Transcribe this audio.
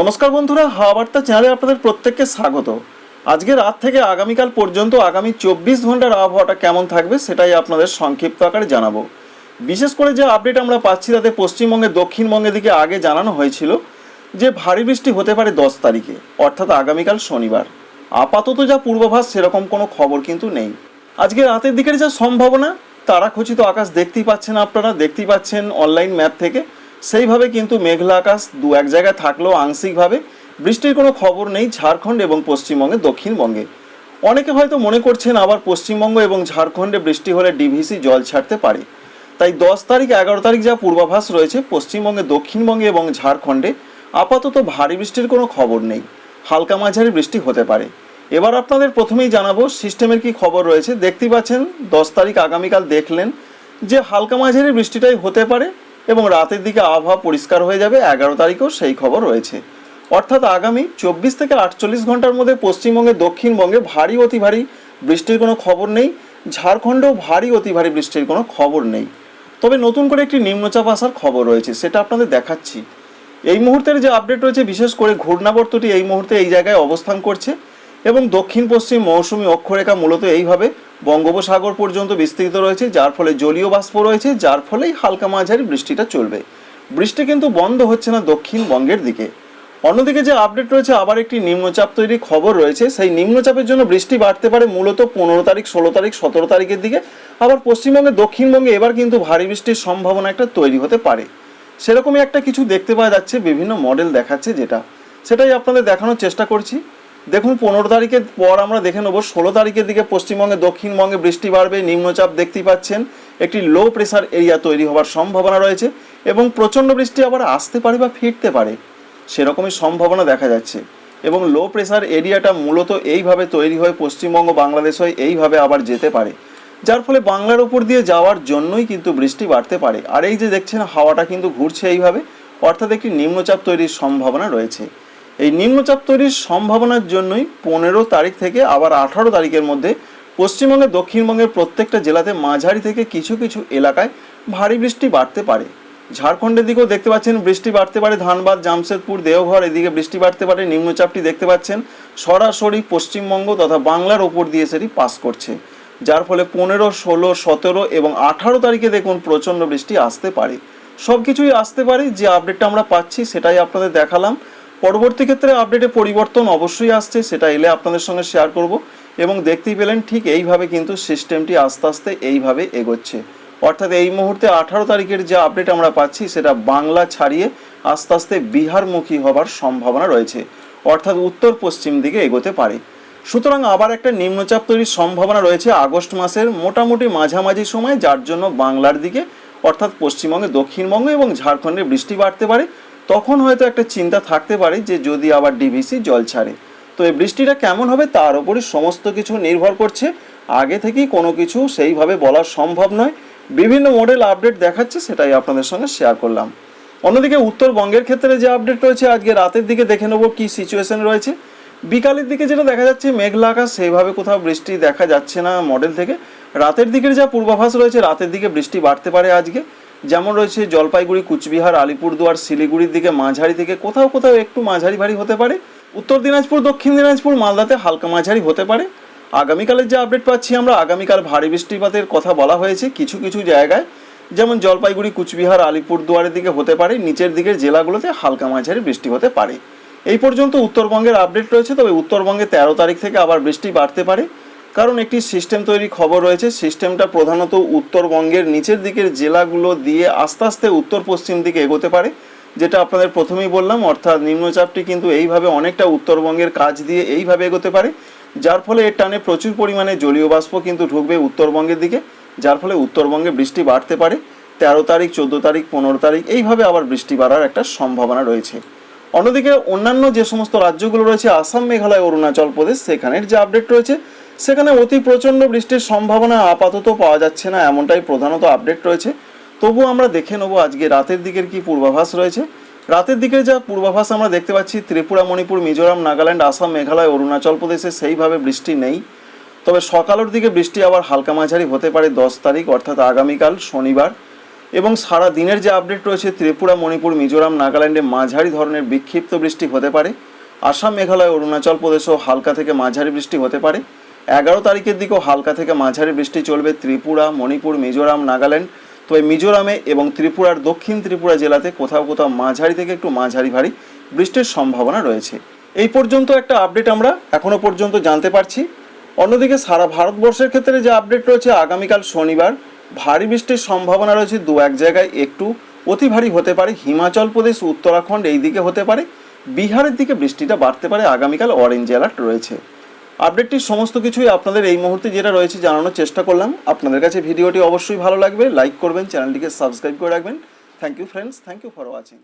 নমস্কার বন্ধুরা, হাওয়া বার্তা চ্যানেলে আপনাদের প্রত্যেককে স্বাগত। আজকে রাত থেকে আগামীকাল পর্যন্ত আগামী চব্বিশ ঘণ্টার আবহাওয়াটা কেমন থাকবে সেটাই আপনাদের সংক্ষিপ্ত আকারে জানাব। বিশেষ করে যে আপডেট আমরা পাচ্ছি তাতে পশ্চিমবঙ্গে, দক্ষিণবঙ্গের দিকে আগে জানানো হয়েছিল যে ভারী বৃষ্টি হতে পারে দশ তারিখে, অর্থাৎ আগামীকাল শনিবার। আপাতত যা পূর্বাভাস সেরকম কোনো খবর কিন্তু নেই। আজকে রাতের দিকের যা সম্ভাবনা তারা খচিত আকাশ দেখতেই পাচ্ছেন আপনারা, দেখতেই পাচ্ছেন অনলাইন ম্যাপ থেকে। সেইভাবে কিন্তু মেঘলা আকাশ দু এক জায়গায় থাকলেও আংশিকভাবে বৃষ্টির কোনো খবর নেই ঝাড়খণ্ড এবং পশ্চিমবঙ্গে দক্ষিণবঙ্গে। অনেকে হয়তো মনে করছেন আবার পশ্চিমবঙ্গ এবং ঝাড়খণ্ডে বৃষ্টি হলে ডিভিসি জল ছাড়তে পারে। তাই দশ তারিখ, এগারো তারিখ যা পূর্বাভাস রয়েছে, পশ্চিমবঙ্গে, দক্ষিণবঙ্গে এবং ঝাড়খণ্ডে আপাতত ভারী বৃষ্টির কোনো খবর নেই। হালকা মাঝারি বৃষ্টি হতে পারে। এবার আপনাদের প্রথমেই জানাব, সিস্টেমের কি খবর রয়েছে। দেখতেই পাচ্ছেন, দশ তারিখ আগামীকাল দেখলেন যে হালকা মাঝারি বৃষ্টিটাই হতে পারে। এবং রাতের দিকে আবহাওয়া পরিষ্কার হয়ে যাবে, এগারো তারিখেও সেই খবর রয়েছে। অর্থাৎ আগামী চব্বিশ থেকে আটচল্লিশ ঘণ্টার মধ্যে পশ্চিমবঙ্গে দক্ষিণবঙ্গে ভারী অতি ভারী বৃষ্টির কোনো খবর নেই, ঝাড়খণ্ডেও ভারী অতি ভারী বৃষ্টির কোনো খবর নেই। তবে নতুন করে একটি নিম্নচাপ আসার খবর রয়েছে, সেটা আপনাদের দেখাচ্ছি। এই মুহূর্তের যে আপডেট রয়েছে, বিশেষ করে ঘূর্ণাবর্তটি এই মুহূর্তে এই জায়গায় অবস্থান করছে এবং দক্ষিণ পশ্চিম মৌসুমী অক্ষরেখা মূলত এইভাবে বঙ্গোপসাগর পর্যন্ত বিস্তৃত রয়েছে, যার ফলে জলীয় বাষ্প রয়েছে, যার ফলেই হালকা মাঝারি বৃষ্টিটা চলবে। বৃষ্টি কিন্তু বন্ধ হচ্ছে না দক্ষিণবঙ্গের দিকে। অন্যদিকে যে আপডেট রয়েছে, আবার একটি নিম্নচাপ তৈরির খবর রয়েছে। সেই নিম্নচাপের জন্য বৃষ্টি বাড়তে পারে মূলত পনেরো তারিখ, ষোলো তারিখ, সতেরো তারিখের দিকে। আবার পশ্চিমবঙ্গে, দক্ষিণবঙ্গে এবার কিন্তু ভারী বৃষ্টির সম্ভাবনা একটা তৈরি হতে পারে। সেরকমই একটা কিছু দেখতে পাওয়া যাচ্ছে, বিভিন্ন মডেল দেখাচ্ছে যেটা। সেটাই আপনাদের দেখানোর চেষ্টা করছি। দেখুন, পনেরো তারিখের পর আমরা দেখে নেব। ষোলো তারিখের দিকে পশ্চিমবঙ্গে, দক্ষিণবঙ্গে বৃষ্টি বাড়বে, নিম্নচাপ দেখতেই পাচ্ছেন। একটি লো প্রেশার এরিয়া তৈরি হওয়ার সম্ভাবনা রয়েছে এবং প্রচণ্ড বৃষ্টি আবার আসতে পারে বা ফিরতে পারে, সেরকমই সম্ভাবনা দেখা যাচ্ছে। এবং লো প্রেশার এরিয়াটা মূলত এইভাবে তৈরি হয়ে পশ্চিমবঙ্গ, বাংলাদেশ হয়ে এইভাবে আবার যেতে পারে। যার ফলে বাংলার উপর দিয়ে যাওয়ার জন্যই কিন্তু বৃষ্টি বাড়তে পারে। আর এই যে দেখছেন, হাওয়াটা কিন্তু ঘুরছে এইভাবে, অর্থাৎ একটি নিম্নচাপ তৈরির সম্ভাবনা রয়েছে। এই নিম্নচাপ তৈরির সম্ভাবনার জন্যই পনেরো তারিখ থেকে আবার আঠারো তারিখের মধ্যে পশ্চিমবঙ্গের দক্ষিণবঙ্গের প্রত্যেকটা জেলাতে মাঝারি থেকে কিছু কিছু এলাকায় ভারী বৃষ্টি বাড়তে পারে। ঝাড়খণ্ডের দিকেও দেখতে পাচ্ছেন বৃষ্টি বাড়তে পারে, ধানবাদ, জামশেদপুর, দেওঘর এদিকে বৃষ্টি বাড়তে পারে, নিম্নচাপটি দেখতে পাচ্ছেন সরাসরি পশ্চিমবঙ্গ তথা বাংলার ওপর দিয়ে সেটি পাস করছে। যার ফলে পনেরো, ষোলো, সতেরো এবং আঠারো তারিখে দেখুন প্রচণ্ড বৃষ্টি আসতে পারে। সব কিছুই আসতে পারে, যে আপডেটটা আমরা পাচ্ছি সেটাই আপনাদের দেখালাম। পরবর্তী ক্ষেত্রে আপডেটে পরিবর্তন অবশ্যই আসছে, সেটা এলে আপনাদের সঙ্গে শেয়ার করব। এবং দেখতেই পেলেন ঠিক এইভাবে কিন্তু সিস্টেমটি আস্তে আস্তে এইভাবে এগোচ্ছে। অর্থাৎ এই মুহূর্তে আঠারো তারিখের যে আপডেট আমরা পাচ্ছি, সেটা বাংলা ছাড়িয়ে আস্তে আস্তে বিহারমুখী হবার সম্ভাবনা রয়েছে। অর্থাৎ উত্তর পশ্চিম দিকে এগোতে পারে। সুতরাং আবার একটা নিম্নচাপ তৈরির সম্ভাবনা রয়েছে আগস্ট মাসের মোটামুটি মাঝামাঝি সময়, যার জন্য বাংলার দিকে, অর্থাৎ পশ্চিমবঙ্গে, দক্ষিণবঙ্গ এবং ঝাড়খণ্ডে বৃষ্টি বাড়তে পারে। তখন হয়তো একটা চিন্তা থাকতে পারে যে যদি আবার ডিভিসি জল ছাড়ে। তো এই বৃষ্টিটা কেমন হবে তার উপরই সমস্ত কিছু নির্ভর করছে। আগে থেকেই কোনো কিছু সেইভাবে বলা সম্ভব নয়। বিভিন্ন মডেল আপডেট দেখাচ্ছে, সেটাই আপনাদের সঙ্গে শেয়ার করলাম। অন্যদিকে উত্তরবঙ্গের ক্ষেত্রে যে আপডেট রয়েছে, আজকে রাতের দিকে দেখে নেব কী সিচুয়েশন রয়েছে। বিকালের দিকে যেটা দেখা যাচ্ছে, মেঘলা আকাশ, সেইভাবে কোথাও বৃষ্টি দেখা যাচ্ছে না মডেল থেকে। রাতের দিকের যা পূর্বাভাস রয়েছে, রাতের দিকে বৃষ্টি বাড়তে পারে আজকে। যেমন রয়েছে জলপাইগুড়ি, কুচবিহার, আলিপুরদুয়ার, শিলিগুড়ির দিকে, মাঝারি থেকে কোথাও কোথাও একটু মাঝারি ভারী হতে পারে। উত্তর দিনাজপুর, দক্ষিণ দিনাজপুর, মালদাতে হালকা মাঝারি হতে পারে। আগামীকালের যে আপডেট পাচ্ছি আমরা, আগামীকাল ভারী বৃষ্টিপাতের কথা বলা হয়েছে কিছু কিছু জায়গায়। যেমন জলপাইগুড়ি, কুচবিহার, আলিপুরদুয়ারের দিকে হতে পারে, নিচের দিকের জেলাগুলোতে হালকা মাঝারি বৃষ্টি হতে পারে। এই পর্যন্ত উত্তরবঙ্গের আপডেট রয়েছে, তবে উত্তরবঙ্গে তেরো তারিখ থেকে আবার বৃষ্টি বাড়তে পারে। কারণ একটি সিস্টেম তৈরি খবর রয়েছে, সিস্টেমটা প্রধানত উত্তরবঙ্গের নিচের দিকের জেলাগুলো দিয়ে আস্তে আস্তে উত্তর পশ্চিম দিকে এগোতে পারে, যেটা আপনাদের প্রথমেই বললাম, অর্থাৎ নিম্নচাপটি কিন্তু এইভাবে অনেকটা উত্তরবঙ্গের কাজ দিয়ে এইভাবে এগোতে পারে, যার ফলে এর টানে প্রচুর পরিমাণে জলীয় বাষ্প কিন্তু ঢুকবে উত্তরবঙ্গের দিকে, যার ফলে উত্তরবঙ্গে বৃষ্টি বাড়তে পারে, তেরো তারিখ, চোদ্দ তারিখ, পনেরো তারিখ, এইভাবে আবার বৃষ্টি বাড়ার একটা সম্ভাবনা রয়েছে। অন্যদিকে অন্যান্য যে সমস্ত রাজ্যগুলো রয়েছে, আসাম, মেঘালয়, অরুণাচল প্রদেশ, সেখানের যে আপডেট রয়েছে সেখানে অতি প্রচণ্ড বৃষ্টির সম্ভাবনা আপাতত পাওয়া যাচ্ছে না, এমনটাই প্রধানত আপডেট রয়েছে। তবু আমরা দেখে নেব আজকে রাতের দিকের কি পূর্বাভাস রয়েছে। রাতের দিকে যা পূর্বাভাস আমরা দেখতে পাচ্ছি, ত্রিপুরা, মণিপুর, মিজোরাম, নাগাল্যান্ড, আসাম, মেঘালয়, অরুণাচল প্রদেশে সেইভাবে বৃষ্টি নেই। তবে সকালের দিকে বৃষ্টি আবার হালকা মাঝারি হতে পারে দশ তারিখ, অর্থাৎ আগামীকাল, শনিবার। এবং সারা দিনের যে আপডেট রয়েছে, ত্রিপুরা, মণিপুর, মিজোরাম, নাগাল্যান্ডে মাঝারি ধরনের বিক্ষিপ্ত বৃষ্টি হতে পারে। আসাম, মেঘালয়, অরুণাচল প্রদেশেও হালকা থেকে মাঝারি বৃষ্টি হতে পারে। এগারো তারিখের দিকেও হালকা থেকে মাঝারি বৃষ্টি চলবে ত্রিপুরা, মণিপুর, মিজোরাম, নাগাল্যান্ড। তবে মিজোরামে এবং ত্রিপুরার দক্ষিণ ত্রিপুরা জেলাতে কোথাও কোথাও মাঝারি থেকে একটু মাঝারি ভারী বৃষ্টির সম্ভাবনা রয়েছে। এই পর্যন্ত একটা আপডেট আমরা এখনও পর্যন্ত জানতে পারছি। অন্যদিকে সারা ভারতবর্ষের ক্ষেত্রে যে আপডেট রয়েছে, আগামীকাল শনিবার ভারী বৃষ্টির সম্ভাবনা রয়েছে দু এক জায়গায় একটু অতি ভারী হতে পারে। হিমাচল প্রদেশ, উত্তরাখণ্ড এই দিকে হতে পারে। বিহারের দিকে বৃষ্টিটা বাড়তে পারে। আগামীকাল অরেঞ্জ অ্যালার্ট রয়েছে। আপডেটটির সমস্ত কিছুই আপনাদের এই মুহূর্তে যেটা রয়েছে জানানোর চেষ্টা করলাম। আপনাদের কাছে ভিডিওটি অবশ্যই ভালো লাগবে, লাইক করবেন, চ্যানেলটিকে সাবস্ক্রাইব করে রাখবেন। Thank you friends thank you for watching